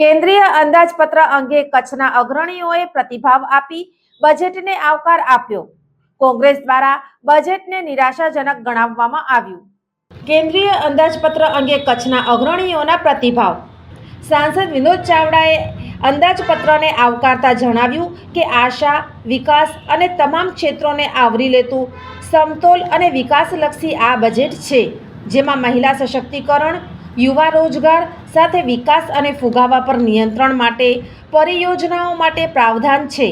કેન્દ્રીય અંદાજપત્ર અંગે કચ્છના અગ્રણીઓએ પ્રતિભાવ આપી બજેટને આવકાર આપ્યો. કોંગ્રેસ દ્વારા બજેટને નિરાશાજનક ગણાવવામાં આવ્યું. કેન્દ્રીય અંદાજપત્ર અંગે કચ્છના અગ્રણીઓના પ્રતિભાવ. સાંસદ વિનોદ ચાવડાએ અંદાજપત્રને આવકારતા જણાવ્યું કે આશા, વિકાસ અને તમામ ક્ષેત્રોને આવરી લેતું સમતોલ અને વિકાસલક્ષી આ બજેટ છે, જેમાં મહિલા સશક્તિકરણ, યુવા રોજગાર સાથે વિકાસ અને ફુગાવા પર નિયંત્રણ માટે પરિયોજનાઓ માટે પ્રાવધાન છે.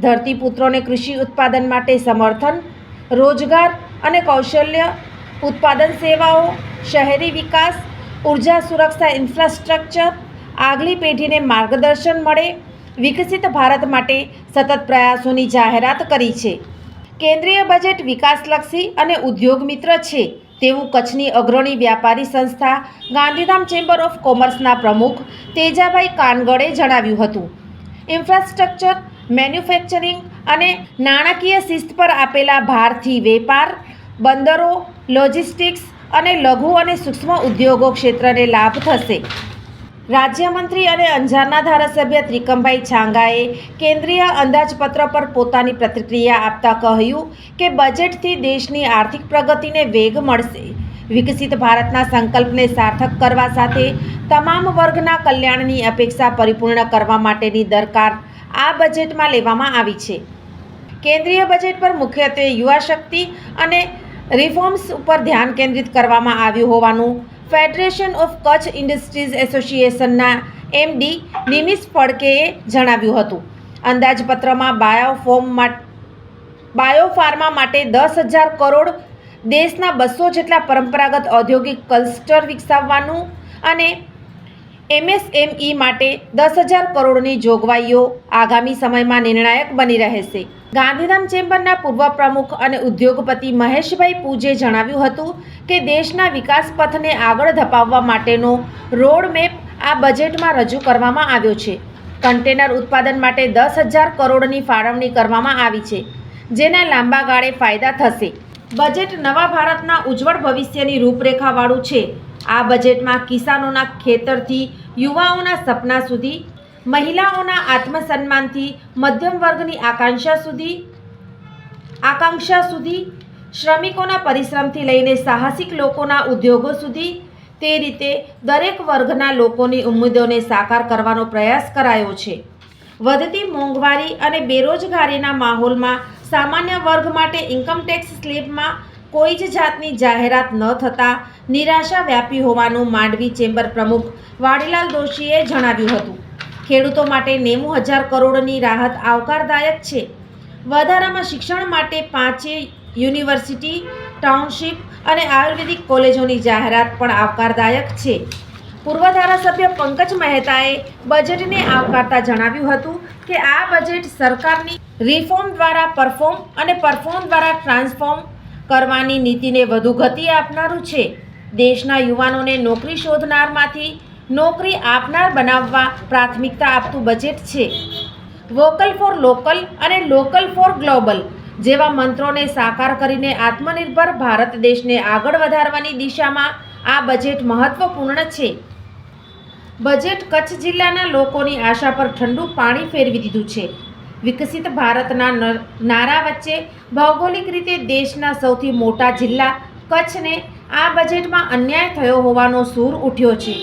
ધરતીપુત્રોને કૃષિ ઉત્પાદન માટે સમર્થન, રોજગાર અને કૌશલ્ય ઉત્પાદન સેવાઓ, શહેરી વિકાસ, ઊર્જા સુરક્ષા ઇન્ફ્રાસ્ટ્રક્ચર, આગલી પેઢીને માર્ગદર્શન મળે, વિકસિત ભારત માટે સતત પ્રયાસોની જાહેરાત કરી છે. કેન્દ્રીય બજેટ વિકાસલક્ષી અને ઉદ્યોગ મિત્ર છે. તેવું કચ્છની અગ્રણી વ્યાપારી સંસ્થા ગાંધીધામ ચેમ્બર ઓફ કોમર્સના પ્રમુખ તેજાભાઈ કાનગડે જણાવ્યું હતું. ઇન્ફ્રાસ્ટ્રક્ચર, મેન્યુફેક્ચરિંગ અને નાણાકીય શિસ્ત પર આપેલા ભારથી વેપાર, બંદરો, લોજિસ્ટિક્સ અને લઘુ અને સૂક્ષ્મ ઉદ્યોગો ક્ષેત્રને લાભ થશે. રાજ્યમંત્રી અને અંજારના ધારાસભ્ય ત્રિકમભાઈ છાંગાએ કેન્દ્રીય અંદાજપત્ર પર પોતાની પ્રતિક્રિયા આપતા કહ્યું કે બજેટથી દેશની આર્થિક પ્રગતિને વેગ મળશે. વિકસિત ભારતના સંકલ્પને સાર્થક કરવા સાથે તમામ વર્ગના કલ્યાણની અપેક્ષા પરિપૂર્ણ કરવા માટેની દરકાર આ બજેટમાં લેવામાં આવી છે. કેન્દ્રીય બજેટ પર મુખ્યત્વે યુવા શક્તિ અને રિફોર્મ્સ ઉપર ધ્યાન કેન્દ્રિત કરવામાં આવ્યું હોવાનું ફેડરેશન ઓફ કચ્છ ઇન્ડસ્ટ્રીઝ એસોસિએશનના એમડી નિમિષ ફડકેએ જણાવ્યું હતું. અંદાજપત્રમાં બાયોફોર્મ બાયોફાર્મા માટે દસ હજાર કરોડ, દેશના બસો જેટલા પરંપરાગત ઔદ્યોગિક ક્લસ્ટર વિકસાવવાનું અને એમએસએમઈ માટે દસ હજાર કરોડની જોગવાઈઓ આગામી સમયમાં નિર્ણાયક બની રહેશે. ગાંધીધામ ચેમ્બરના પૂર્વ પ્રમુખ અને ઉદ્યોગપતિ મહેશભાઈ પૂજે જણાવ્યું હતું કે દેશના વિકાસ પથને આગળ ધપાવવા માટેનો રોડ મેપ આ બજેટમાં રજૂ કરવામાં આવ્યો છે. કન્ટેનર ઉત્પાદન માટે દસ હજાર કરોડની ફાળવણી કરવામાં આવી છે, જેના લાંબા ગાળે ફાયદા થશે. બજેટ નવા ભારતના ઉજ્જવળ ભવિષ્યની રૂપરેખાવાળું છે. આ બજેટમાં કિસાનોના ખેતરથી યુવાઓના સપના સુધી મહિલાઓના આત્મસન્માનથી મધ્યમ વર્ગની આકાંક્ષા સુધી આકાંક્ષા સુધી, શ્રમિકોના પરિશ્રમથી લઈને સાહસિક લોકોના ઉદ્યોગો સુધી, તે રીતે દરેક વર્ગના લોકોની ઉમેદોને સાકાર કરવાનો પ્રયાસ કરાયો છે. વધતી મોંઘવારી અને બેરોજગારીના માહોલમાં સામાન્ય વર્ગ માટે ઇન્કમટેક્સ સ્લીપમાં કોઈ જ જાતની જાહેરાત ન થતાં નિરાશા વ્યાપી હોવાનું માંડવી ચેમ્બર પ્રમુખ વાડીલાલ દોશીએ જણાવ્યું હતું. ખેડૂતો માટે નેવું હજાર કરોડની રાહત આવકારદાયક છે. વધારામાં શિક્ષણ માટે પાંચે યુનિવર્સિટી, ટાઉનશીપ અને આયુર્વેદિક કોલેજોની જાહેરાત પણ આવકારદાયક છે. પૂર્વ ધારાસભ્ય પંકજ મહેતાએ બજેટને આવકારતા જણાવ્યું હતું કે આ બજેટ સરકારની રિફોર્મ દ્વારા પરફોર્મ અને પરફોર્મ દ્વારા ટ્રાન્સફોર્મ કરવાની નીતિને વધુ ગતિ આપનારું છે. દેશના યુવાનોને નોકરી શોધનારમાંથી નોકરી આપનાર બનાવવા પ્રાથમિકતા આપતું બજેટ છે. વોકલ ફોર લોકલ અને લોકલ ફોર ગ્લોબલ જેવા મંત્રોને સાકાર કરીને આત્મનિર્ભર ભારત દેશને આગળ વધારવાની દિશામાં આ બજેટ મહત્વપૂર્ણ છે. બજેટ કચ્છ જિલ્લાના લોકોની આશા પર ઠંડુ પાણી ફેરવી દીધું છે. વિકસિત ભારતના નારા વચ્ચે ભૌગોલિક રીતે દેશના સૌથી મોટા જિલ્લા કચ્છને આ બજેટમાં અન્યાય થયો હોવાનો સૂર ઉઠ્યો છે.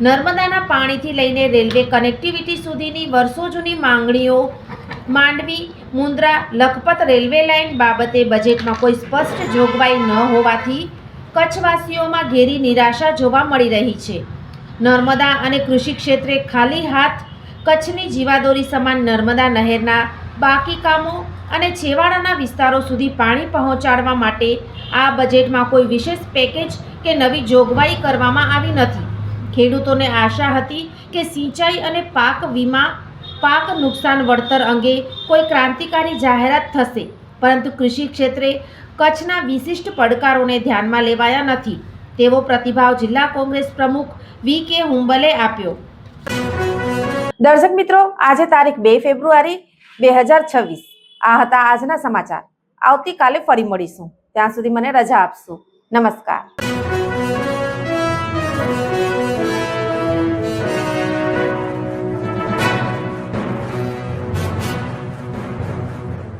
નર્મદાના પાણીથી લઈને રેલવે કનેક્ટિવિટી સુધીની વર્ષો જૂની માંગણીઓ માંડવી મુન્દ્રા લખપત રેલવે લાઇન બાબતે બજેટમાં કોઈ સ્પષ્ટ જોગવાઈ ન હોવાથી કચ્છવાસીઓમાં ઘેરી નિરાશા જોવા મળી રહી છે. નર્મદા અને કૃષિ ક્ષેત્રે ખાલી હાથ કચ્છની જીવાદોરી સમાન નર્મદા નહેરના બાકી કામો અને છેવાડાના વિસ્તારો સુધી પાણી પહોંચાડવા માટે આ બજેટમાં કોઈ વિશેષ પેકેજ કે નવી જોગવાઈ કરવામાં આવી નથી. ખેડૂતોને આશા હતી કે સિંચાઈ અને પાક વીમા, પાક નુકસાન વળતર અંગે કોઈ ક્રાંતિકારી જાહેરાત થશે. પરંતુ કૃષિ ક્ષેત્રે કચ્છના વિશિષ્ટ પડકારોને ધ્યાનમાં લેવાયા નથી. તેવો પ્રતિભાવ જિલ્લા કોંગ્રેસ પ્રમુખ વી કે હુંબલે આપ્યો. દર્શક મિત્રો, આજે તારીખ બે ફેબ્રુઆરી બે હજાર છવ્વીસ. આ હતા આજના સમાચાર. આવતીકાલે ફરી મળીશું. ત્યાં સુધી મને રજા આપશો. નમસ્કાર.